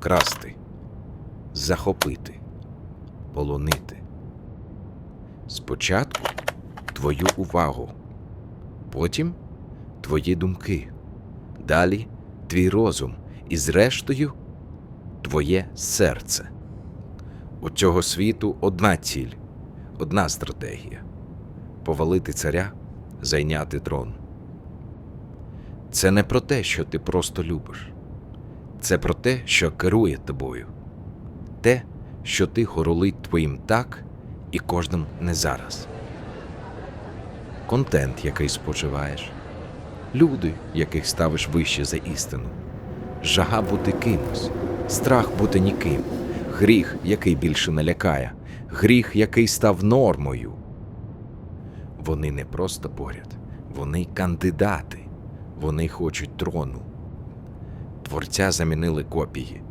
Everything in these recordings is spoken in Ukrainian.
вкрасти, захопити, полонити. Спочатку твою увагу, потім твої думки, далі твій розум і, зрештою, твоє серце. У цього світу одна ціль, одна стратегія повалити царя, зайняти трон. Це не про те, що ти просто любиш, це про те, що керує тобою, те, що ти хоролить твоїм так і кожним не зараз. Контент, який споживаєш, люди, яких ставиш вище за істину, жага бути кимось, страх бути ніким, гріх, який більше не лякає, гріх, який став нормою. Вони не просто поряд, вони кандидати, вони хочуть трону. Творця замінили копії,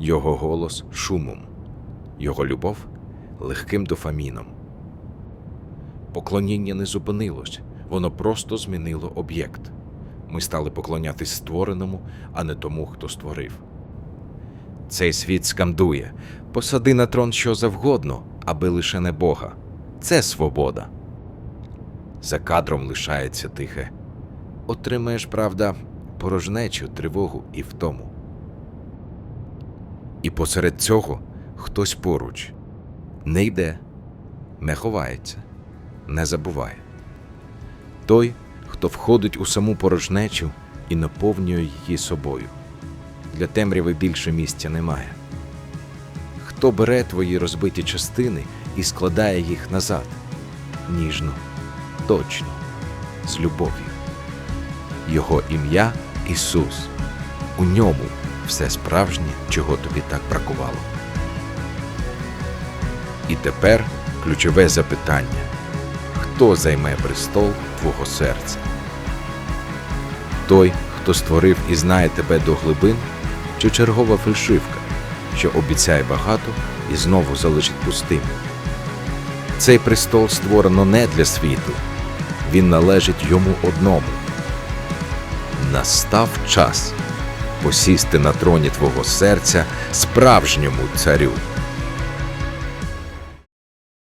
його голос шумом, його любов легким дофаміном. Поклоніння не зупинилось, воно просто змінило об'єкт. Ми стали поклонятись створеному, а не тому, хто створив. Цей світ скандує посади на трон що завгодно, аби лише не Бога. Це свобода. За кадром лишається тихе. Отримаєш, правда, порожнечу, тривогу і втому. І посеред цього хтось поруч не йде, не ховається, не забуває. Той, хто входить у саму порожнечу і наповнює її собою. Для темряви більше місця немає. Хто бере твої розбиті частини і складає їх назад ніжно, точно, з любов'ю. Його ім'я Ісус. У ньому все справжнє, чого тобі так бракувало. І тепер ключове запитання: хто займе престол твого серця? Той, хто створив і знає тебе до глибин, чи чергова фальшивка, що обіцяє багато і знову залишить пустим. Цей престол створено не для світу, він належить йому одному. Настав час посісти на троні твого серця справжньому царю.